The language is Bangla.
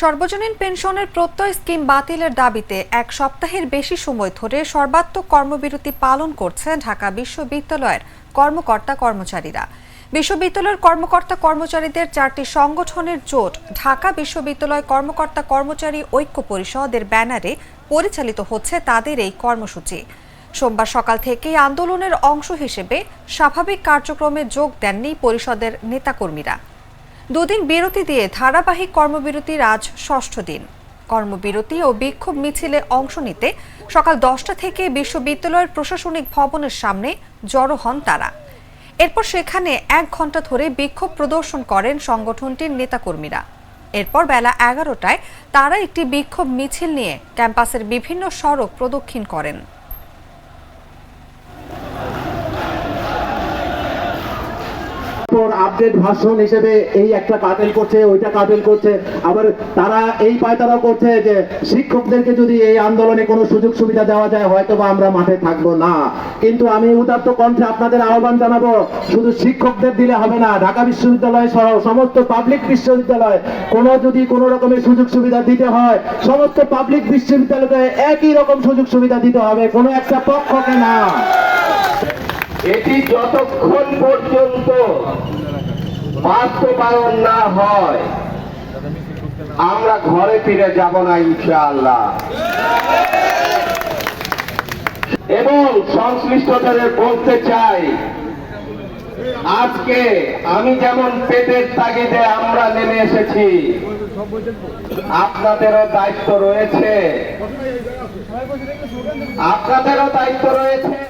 সর্বজনীন পেনশনের প্রত্যয় স্কিম বাতিলের দাবিতে এক সপ্তাহের বেশি সময় ধরে সর্বাত্মক কর্মবিরতি পালন করছে ঢাকা বিশ্ববিদ্যালয়ের কর্মকর্তা কর্মচারীরা। বিশ্ববিদ্যালয়ের কর্মকর্তা কর্মচারীদের চারটি সংগঠনের জোট ঢাকা বিশ্ববিদ্যালয় কর্মকর্তা কর্মচারী ঐক্য পরিষদের ব্যানারে পরিচালিত হচ্ছে তাদের এই কর্মসূচি। সোমবার সকাল থেকেই আন্দোলনের অংশ হিসেবে স্বাভাবিক কার্যক্রমে যোগ দেননি পরিষদের নেতাকর্মীরা। দুদিন বিরতি দিয়ে ধারাবাহিক কর্মবিরতির আজ ষষ্ঠ দিন। কর্মবিরতি ও বিক্ষোভ মিছিলে অংশ নিতে সকাল দশটা থেকে বিশ্ববিদ্যালয়ের প্রশাসনিক ভবনের সামনে জড়ো হন তারা। এরপর সেখানে এক ঘণ্টা ধরে বিক্ষোভ প্রদর্শন করেন সংগঠনটির নেতাকর্মীরা। এরপর বেলা এগারোটায় তারা একটি বিক্ষোভ মিছিল নিয়ে ক্যাম্পাসের বিভিন্ন সড়ক প্রদক্ষিণ করেন। পর আপডেট ভাষণ হিসেবে এই একটা কাটেল করছে, ওইটা কাটেল করছে। আবার তারা এই পায়তারা করছে যে শিক্ষকদেরকে যদি এই আন্দোলনে কোনো সুযোগ সুবিধা দেওয়া যায় হয়তো বা আমরা মাঠে থাকব না। কিন্তু আমি উদাত্ত কণ্ঠে আপনাদের আহ্বান জানাব, শুধু শিক্ষকদের দিলে হবে না, ঢাকা বিশ্ববিদ্যালয় সহ সমস্ত পাবলিক বিশ্ববিদ্যালয়, কোনো যদি কোনো রকমের সুযোগ সুবিধা দিতে হয়, সমস্ত পাবলিক বিশ্ববিদ্যালয়ে একই রকম সুযোগ সুবিধা দিতে হবে, কোনো একটা পক্ষকে না। এটি যতক্ষণ পর্যন্ত বাস্তবায়ন না হয়, আমরা ঘরে ফিরে যাব না ইনশাআল্লাহ। এবং সংশ্লিষ্টদের বলতে চাই, আজকে আমি যেমন পেটের তাগিদে আমরা নেমে এসেছি, আপনাদেরও দায়িত্ব রয়েছে। আপনাদেরও দায়িত্ব রয়েছে